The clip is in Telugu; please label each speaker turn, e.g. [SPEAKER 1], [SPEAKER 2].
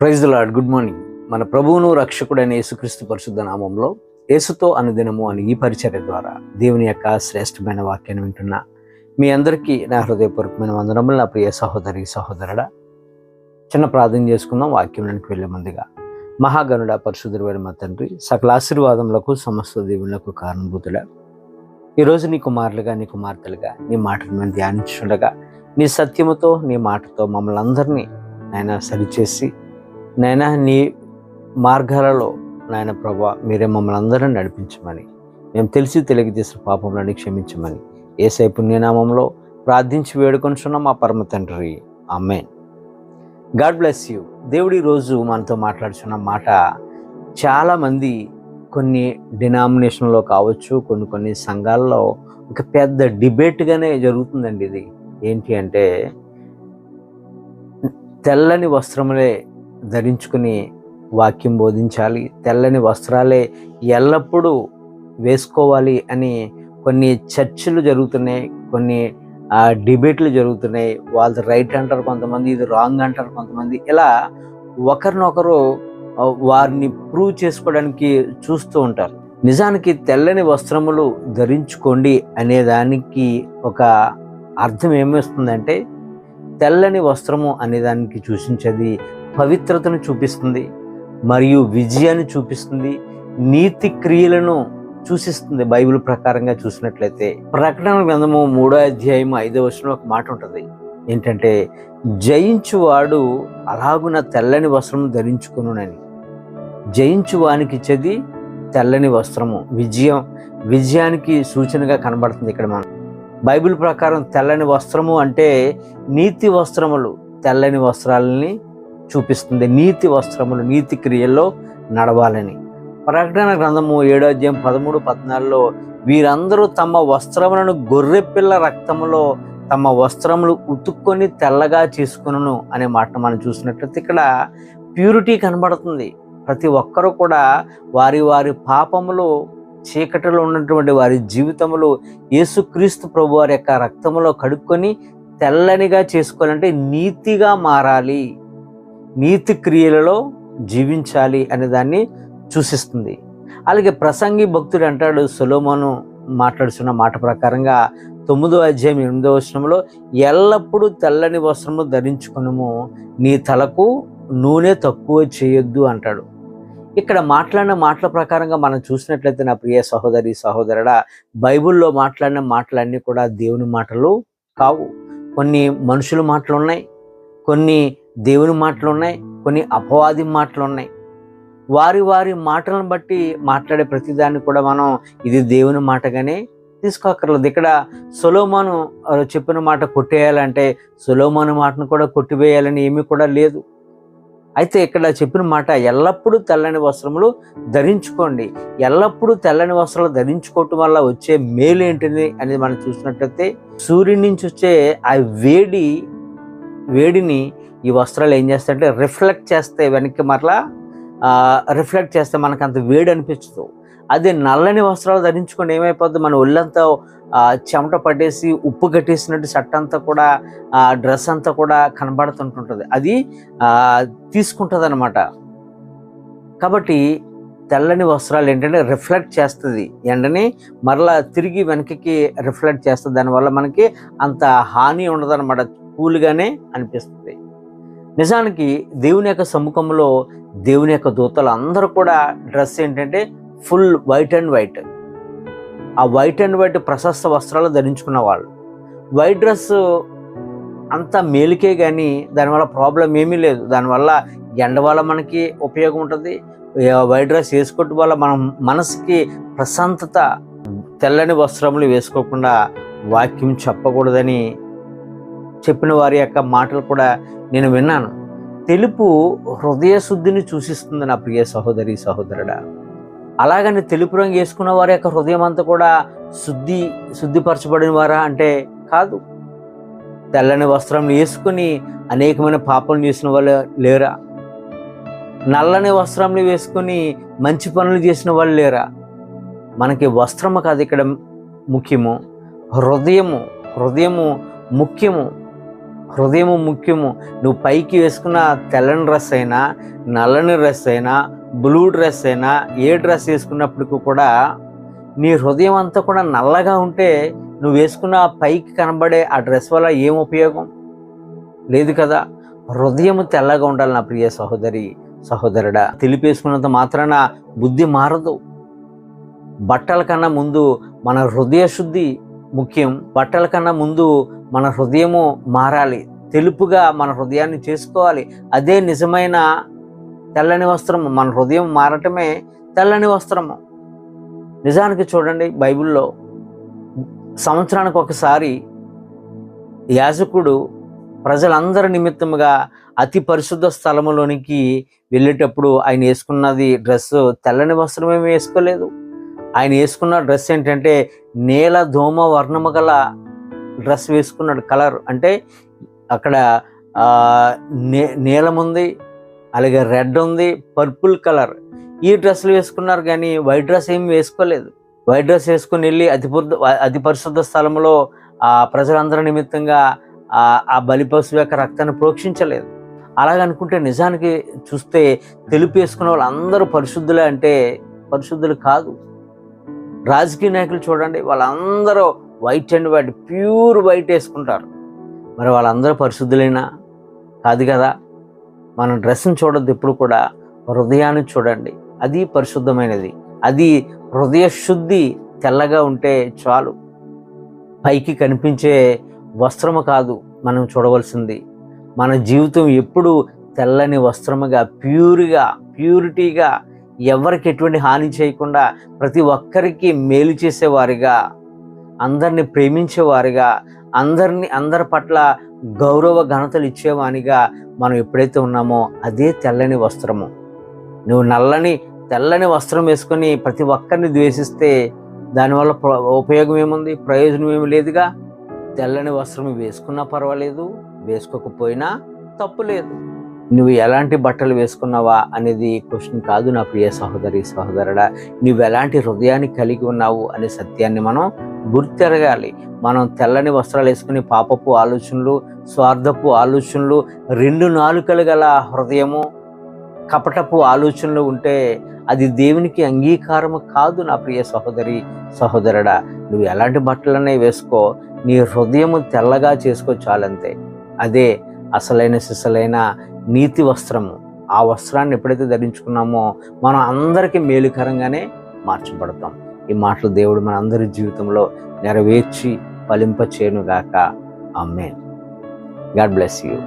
[SPEAKER 1] Praise lord good morning. మన ప్రభువును రక్షకుడైన యేసుక్రీస్తు పరిశుద్ధ నామంలో యేసుతో అనుదినము అని ఈ పరిచర్య ద్వారా దేవుని యొక్క శ్రేష్టమైన వాక్యాన్ని వింటున్న. మీ అందరికీ నా హృదయపూర్వకమైన వందనములు. నా ప్రియ సహోదరి సహోదరుడా చిన్న ప్రార్థన చేసుకుందాం. వాక్యంలోనికి వెళ్ళే ముందుగా మహాగణుడ పరిశుద్ధుడైన మా తండ్రి సకల ఆశీర్వాదములకు సమస్త దేవులకు కారణభూతుడా. ఈరోజు నీ కుమారులుగా నీ కుమార్తెలుగా నీ మాటను మేము ధ్యానించుండగా నీ సత్యముతో నీ మాటతో మమ్మల్ని అందరినీ ఆయన సరిచేసి నైనా నీ మార్గాలలో నాయన ప్రభా మీరే మమ్మల్ని అందరినీ నడిపించమని. మేము తెలిసి తెలియజేసిన పాపములని క్షమించమని. ఏసై పుణ్యనామంలో ప్రార్థించి వేడుకొనిచున్నాం మా పరమ తండ్రి. Amen God bless you. దేవుడు ఈరోజు మనతో మాట్లాడుతున్న మాట చాలామంది కొన్ని డినామినేషన్లో కావచ్చు కొన్ని కొన్ని సంఘాల్లో ఒక పెద్ద డిబేట్గానే జరుగుతుందండి ఇది. ఏంటి అంటే తెల్లని వస్త్రములే ధరించుకుని వాక్యం బోధించాలి. తెల్లని వస్త్రాలే ఎల్లప్పుడూ వేసుకోవాలి అని కొన్ని చర్చలు జరుగుతున్నాయి. కొన్ని డిబేట్లు జరుగుతున్నాయి. వాళ్ళది రైట్ అంటారు కొంతమంది ఇది రాంగ్ అంటారు కొంతమంది. ఇలా ఒకరినొకరు వారిని ప్రూవ్ చేసుకోవడానికి చూస్తూ ఉంటారు. నిజానికి తెల్లని వస్త్రములు ధరించుకోండి అనేదానికి ఒక అర్థం ఏమేస్తుందంటే తెల్లని వస్త్రము అనేదానికి సూచించేది పవిత్రతను చూపిస్తుంది మరియు విజయాన్ని చూపిస్తుంది నీతి క్రియలను సూచిస్తుంది బైబిల్ ప్రకారంగా చూసినట్లయితే. ప్రకటన గ్రంథము మూడో అధ్యాయం ఐదో వచనంలో ఒక మాట ఉంటుంది. ఏంటంటే జయించువాడు అలాగున తెల్లని వస్త్రము ధరించుకునునని. జయించు వానికి ఇచ్చేది తెల్లని వస్త్రము. విజయం విజయానికి సూచనగా కనబడుతుంది ఇక్కడ మనం. బైబిల్ ప్రకారం తెల్లని వస్త్రము అంటే నీతి వస్త్రములు. తెల్లని వస్త్రాలని చూపిస్తుంది నీతి వస్త్రములు నీతి క్రియల్లో నడవాలని. ప్రకటన గ్రంథము ఏడో అధ్యాయం పదమూడు పద్నాలుగులో వీరందరూ తమ వస్త్రములను గొర్రెపిల్ల రక్తములో తమ వస్త్రములు ఉతుక్కొని తెల్లగా చేసుకును అనే మాట మనం చూసినట్లయితే ఇక్కడ ప్యూరిటీ కనబడుతుంది. ప్రతి ఒక్కరూ కూడా వారి వారి పాపములు చీకటిలో ఉన్నటువంటి వారి జీవితములు యేసుక్రీస్తు ప్రభు వారి యొక్క రక్తములో కడుక్కొని తెల్లనిగా చేసుకోవాలంటే నీతిగా మారాలి. నీతి క్రియలలో జీవించాలి అనే దాన్ని సూచిస్తుంది. అలాగే ప్రసంగి భక్తుడు అంటాడు సులోమను మాట్లాడుతున్న మాట ప్రకారంగా తొమ్మిదో అధ్యాయం ఎనిమిదో వచనంలో ఎల్లప్పుడూ తెల్లని వస్త్రము ధరించుకునము నీ తలకు నూనె తక్కువ చేయొద్దు అంటాడు. ఇక్కడ మాట్లాడిన మాటల ప్రకారంగా మనం చూసినట్లయితే నా ప్రియ సహోదరి సహోదరుడా బైబిల్లో మాట్లాడిన మాటలన్నీ కూడా దేవుని మాటలు కావు. కొన్ని మనుషుల మాటలు ఉన్నాయి కొన్ని దేవుని మాటలు ఉన్నాయి కొన్ని అపవాది మాటలు ఉన్నాయి వారి వారి మాటలను బట్టి మాట్లాడే ప్రతిదాన్ని కూడా మనం ఇది దేవుని మాటగానే తీసుకోక్కర్లేదు. ఇక్కడ సొలోమాను చెప్పిన మాట కొట్టేయాలంటే సొలోమాను మాటను కూడా కొట్టివేయాలని ఏమీ కూడా లేదు. అయితే ఇక్కడ చెప్పిన మాట ఎల్లప్పుడూ తెల్లని వస్త్రములు ధరించుకోండి. ఎల్లప్పుడూ తెల్లని వస్త్రాలు ధరించుకోవటం వల్ల వచ్చే మేలు ఏంటిది అనేది మనం చూసినట్లయితే సూర్యుడి నుంచి వచ్చే ఆ వేడి వేడిని ఈ వస్త్రాలు ఏం చేస్తాయంటే రిఫ్లెక్ట్ చేస్తే వెనక్కి మరలా రిఫ్లెక్ట్ చేస్తే మనకు అంత వేడి అనిపించదు అదే నల్లని వస్త్రాలు ధరించుకొని ఏమైపోద్ది? మన ఒళ్ళంతా చెమట పట్టేసి ఉప్పు కట్టేసినట్టు షర్ట్ అంతా కూడా డ్రెస్ అంతా కూడా కనబడుతుంటుంటుంది. అది తీసుకుంటుంది అనమాట కాబట్టి తెల్లని వస్త్రాలు ఏంటంటే రిఫ్లెక్ట్ చేస్తుంది. ఎండని మరలా తిరిగి వెనక్కి రిఫ్లెక్ట్ చేస్తుంది. దానివల్ల మనకి అంత హాని ఉండదు అనమాట కూల్గానే అనిపిస్తుంది. నిజానికి దేవుని యొక్క సముఖంలో దేవుని యొక్క దూతలు అందరూ కూడా డ్రెస్ ఏంటంటే ఫుల్ వైట్ అండ్ వైట్. ఆ వైట్ అండ్ వైట్ ప్రశస్త వస్త్రాలు ధరించుకున్న వాళ్ళు. వైట్ డ్రెస్ అంత మేలుకే కానీ దానివల్ల ప్రాబ్లం ఏమీ లేదు. దానివల్ల ఎండ వల్ల మనకి ఉపయోగం ఉంటుంది. వైట్ డ్రెస్ వేసుకోవటం వల్ల మనం మనసుకి ప్రశాంతత తెల్లని వస్త్రములు వేసుకోకుండా వాక్యం చెప్పకూడదని చెప్పిన వారి యొక్క మాటలు కూడా నేను విన్నాను. తెలుపు హృదయ శుద్ధిని సూచిస్తుంది నా ప్రియ సహోదరి సహోదరుడా. అలాగని తెలుపు రంగు వేసుకున్న వారి యొక్క హృదయం అంతా కూడా శుద్ధి శుద్ధిపరచబడిన వారా అంటే కాదు. తెల్లని వస్త్రం వేసుకుని అనేకమైన పాపలు చేసిన వాళ్ళు లేరా? నల్లని వస్త్రంని వేసుకుని మంచి పనులు చేసిన వాళ్ళు లేరా? మనకి వస్త్రము కాదు ఇక్కడ ముఖ్యము. హృదయము హృదయము ముఖ్యము. హృదయం ముఖ్యము. నువ్వు పైకి వేసుకున్న తెల్లని డ్రెస్ అయినా నల్లని డ్రెస్ అయినా బ్లూ డ్రెస్ అయినా ఏ డ్రెస్ వేసుకున్నప్పటికీ కూడా నీ హృదయం అంతా కూడా నల్లగా ఉంటే నువ్వు వేసుకున్న ఆ పైకి కనబడే ఆ డ్రెస్ వల్ల ఏం ఉపయోగం? లేదు కదా. హృదయం తెల్లగా ఉండాలి నా ప్రియ సహోదరి సహోదరుడా. తెలిపేసుకున్నంత మాత్రాన బుద్ధి మారదు. బట్టల కన్నా ముందు మన హృదయ శుద్ధి ముఖ్యం. బట్టల కన్నా ముందు మన హృదయము మారాలి. తెలుపుగా మన హృదయాన్ని చేసుకోవాలి. అదే నిజమైన తెల్లని వస్త్రము. మన హృదయం మారటమే తెల్లని వస్త్రము. నిజానికి చూడండి బైబిల్లో సంవత్సరానికి ఒకసారి యాజకుడు ప్రజలందరి నిమిత్తముగా అతి పరిశుద్ధ స్థలములోనికి వెళ్ళేటప్పుడు ఆయన వేసుకున్నది డ్రెస్ తెల్లని వస్త్రం ఏమి వేసుకోలేదు. ఆయన వేసుకున్న డ్రెస్ ఏంటంటే నేల ధూమ వర్ణము గల డ్రెస్ వేసుకున్నాడు. కలర్ అంటే అక్కడ నే నీలం ఉంది అలాగే రెడ్ ఉంది పర్పుల్ కలర్. ఈ డ్రెస్సులు వేసుకున్నారు కానీ వైట్ డ్రెస్ ఏమి వేసుకోలేదు. వైట్ డ్రెస్ వేసుకుని వెళ్ళి అతి అతి పరిశుద్ధ స్థలంలో ఆ ప్రజలందరి నిమిత్తంగా ఆ ఆ బలిపశువు యొక్క రక్తాన్ని ప్రోక్షించలేదు. అలాగనుకుంటే నిజానికి చూస్తే తెలుపు వేసుకున్న వాళ్ళందరూ పరిశుద్ధులే అంటే పరిశుద్ధులు కాదు. రాజకీయ నాయకులు చూడండి వాళ్ళందరూ white and white pure white వేసుకుంటారు. మరి వాళ్ళందరూ పరిశుద్ధులైనా? కాదు కదా? మన డ్రెస్ని చూడొద్దు ఎప్పుడు కూడా. హృదయాన్ని చూడండి. అది పరిశుద్ధమైనది. అది హృదయ శుద్ధి తెల్లగా ఉంటే చాలు. పైకి కనిపించే వస్త్రము కాదు మనం చూడవలసింది. మన జీవితం ఎప్పుడు తెల్లని వస్త్రముగా ప్యూర్గా ప్యూరిటీగా ఎవరికి ఎటువంటి హాని చేయకుండా ప్రతి ఒక్కరికి మేలు చేసేవారిగా. అందరిని ప్రేమించేవారిగా అందరిని అందరి పట్ల గౌరవ ఘనతలు ఇచ్చేవానిగా మనం ఎప్పుడైతే ఉన్నామో అదే తెల్లని వస్త్రము. నువ్వు నల్లని తెల్లని వస్త్రం వేసుకొని ప్రతి ఒక్కరిని ద్వేషిస్తే దానివల్ల ప్ర- ఉపయోగం ఏముంది? ప్రయోజనం ఏమి లేదుగా? తెల్లని వస్త్రం వేసుకున్నా పర్వాలేదు వేసుకోకపోయినా తప్పు లేదు. నువ్వు ఎలాంటి బట్టలు వేసుకున్నావా అనేది క్వశ్చన్ కాదు నా ప్రియ సహోదరి సహోదరుడా. నువ్వు ఎలాంటి హృదయాన్ని కలిగి ఉన్నావు అనే సత్యాన్ని మనం గుర్తెరగాలి. మనం తెల్లని వస్త్రాలు వేసుకుని పాపపు ఆలోచనలు స్వార్థపు ఆలోచనలు రెండు నాలుకలు గల హృదయము కపటపు ఆలోచనలు ఉంటే అది దేవునికి అంగీకారము కాదు నా ప్రియ సహోదరి సహోదరుడా. నువ్వు ఎలాంటి బట్టలనే వేసుకో నీ హృదయము తెల్లగా చేసుకో చాలంతే. అదే అసలైన సిసలైన నీతి వస్త్రము. ఆ వస్త్రాన్ని ఎప్పుడైతే ధరించుకున్నామో మనం అందరికీ మేలుకరంగానే మార్చబడతాం. ఈ మాటలు దేవుడు మన అందరి జీవితంలో నెరవేర్చి ఫలింపచేయునుగాక. అమ్మే గాడ్ బ్లెస్ యూ.